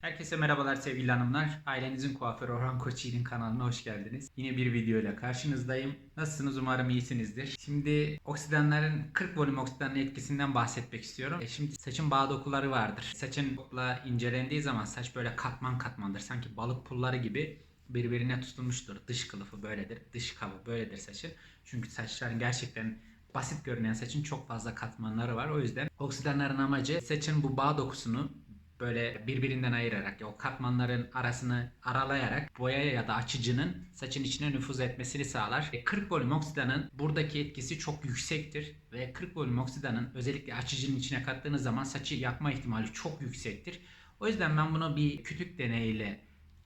Herkese merhabalar sevgili hanımlar. Ailenizin kuaförü Orhan Koçyiğit'in kanalına hoş geldiniz. Yine bir video ile karşınızdayım. Nasılsınız? Umarım iyisinizdir. Şimdi oksidanların 40 volüm oksidanın etkisinden bahsetmek istiyorum. E şimdi saçın bağ dokuları vardır. Saçın kokla incelendiği zaman saç böyle katman katmandır. Sanki balık pulları gibi birbirine tutulmuştur. Dış kılıfı böyledir. Dış kabı böyledir saçın. Çünkü saçların gerçekten basit görünen saçın çok fazla katmanları var. O yüzden oksidanların amacı saçın bu bağ dokusunu böyle birbirinden ayırarak o katmanların arasını aralayarak boyaya ya da açıcının saçın içine nüfuz etmesini sağlar. E, 40 volüm oksidanın buradaki etkisi çok yüksektir ve 40 volüm oksidanın özellikle açıcının içine kattığınız zaman saçı yakma ihtimali çok yüksektir. O yüzden ben bunu bir kütük deneyiyle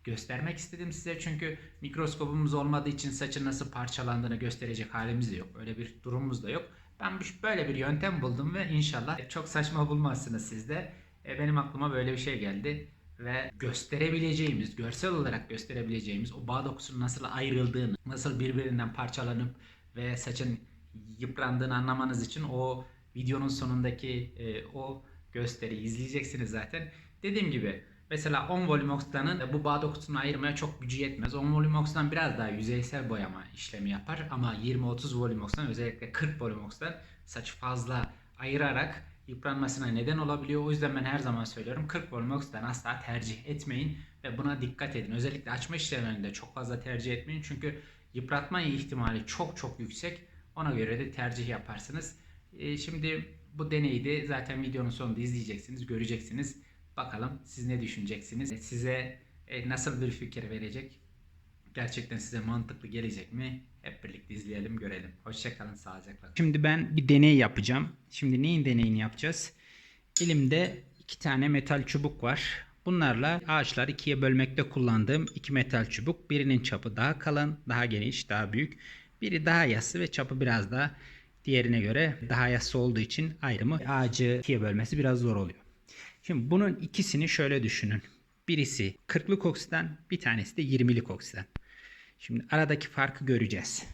göstermek istedim size çünkü mikroskopumuz olmadığı için saçın nasıl parçalandığını gösterecek halimiz de yok. Öyle bir durumumuz da yok. Ben böyle bir yöntem buldum ve inşallah çok saçma bulmazsınız siz de. E, benim aklıma böyle bir şey geldi ve gösterebileceğimiz, görsel olarak gösterebileceğimiz o bağ dokusunun nasıl ayrıldığını, nasıl birbirinden parçalanıp ve saçın yıprandığını anlamanız için o videonun sonundaki e, o gösteriyi izleyeceksiniz zaten. Dediğim gibi mesela 10 volüm oksidanın bu bağ dokusunu ayırmaya çok gücü yetmez. 10 volüm oksidan biraz daha yüzeysel boyama işlemi yapar ama 20-30 volüm oksidan özellikle 40 volüm oksidan saç fazla ayırarak yıpranmasına neden olabiliyor. O yüzden ben her zaman söylüyorum 40 volüm oksidan asla tercih etmeyin ve buna dikkat edin. Özellikle açma işlemlerinde çok fazla tercih etmeyin çünkü yıpratma ihtimali çok çok yüksek. Ona göre de tercih yaparsınız. Ee, şimdi bu deneyi de zaten videonun sonunda izleyeceksiniz, göreceksiniz. Bakalım siz ne düşüneceksiniz? Size e, nasıl bir fikir verecek? Gerçekten size mantıklı gelecek mi? Hep birlikte izleyelim, görelim. Hoşçakalın, sağlıcakla. Şimdi ben bir deney yapacağım. Şimdi neyin deneyini yapacağız? Elimde iki tane metal çubuk var. Bunlarla ağaçları ikiye bölmekte kullandığım iki metal çubuk. Birinin çapı daha kalın, daha geniş, daha büyük. Biri daha yassı ve çapı biraz daha diğerine göre daha yassı olduğu için ayrımı ağacı ikiye bölmesi biraz zor oluyor. Şimdi bunun ikisini şöyle düşünün. Birisi 40'lık oksidan, bir tanesi de 20'lik oksidan. Şimdi aradaki farkı göreceğiz.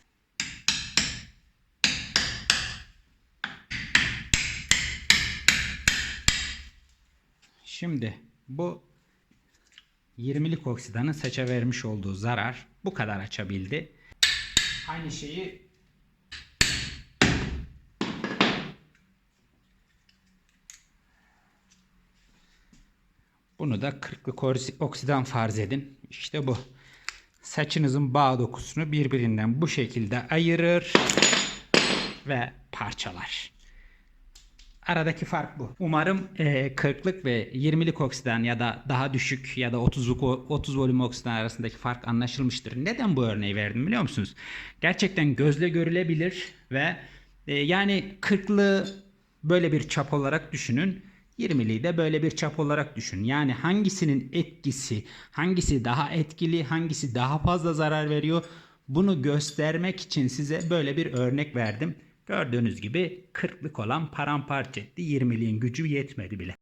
Şimdi bu 20'lik oksidanın saça vermiş olduğu zarar bu kadar açabildi. Aynı şeyi Bunu da 40'lık orsi- oksidan farz edin. İşte bu. Saçınızın bağ dokusunu birbirinden bu şekilde ayırır ve parçalar. Aradaki fark bu. Umarım e, 40'lık ve 20'lik oksidan ya da daha düşük ya da 30'luk o- 30 volüm oksidan arasındaki fark anlaşılmıştır. Neden bu örneği verdim biliyor musunuz? Gerçekten gözle görülebilir ve e, yani 40'lı böyle bir çap olarak düşünün. 20'liyi de böyle bir çap olarak düşün. Yani hangisinin etkisi, hangisi daha etkili, hangisi daha fazla zarar veriyor bunu göstermek için size böyle bir örnek verdim. Gördüğünüz gibi 40'lık olan paramparça etti. 20'liğin gücü yetmedi bile.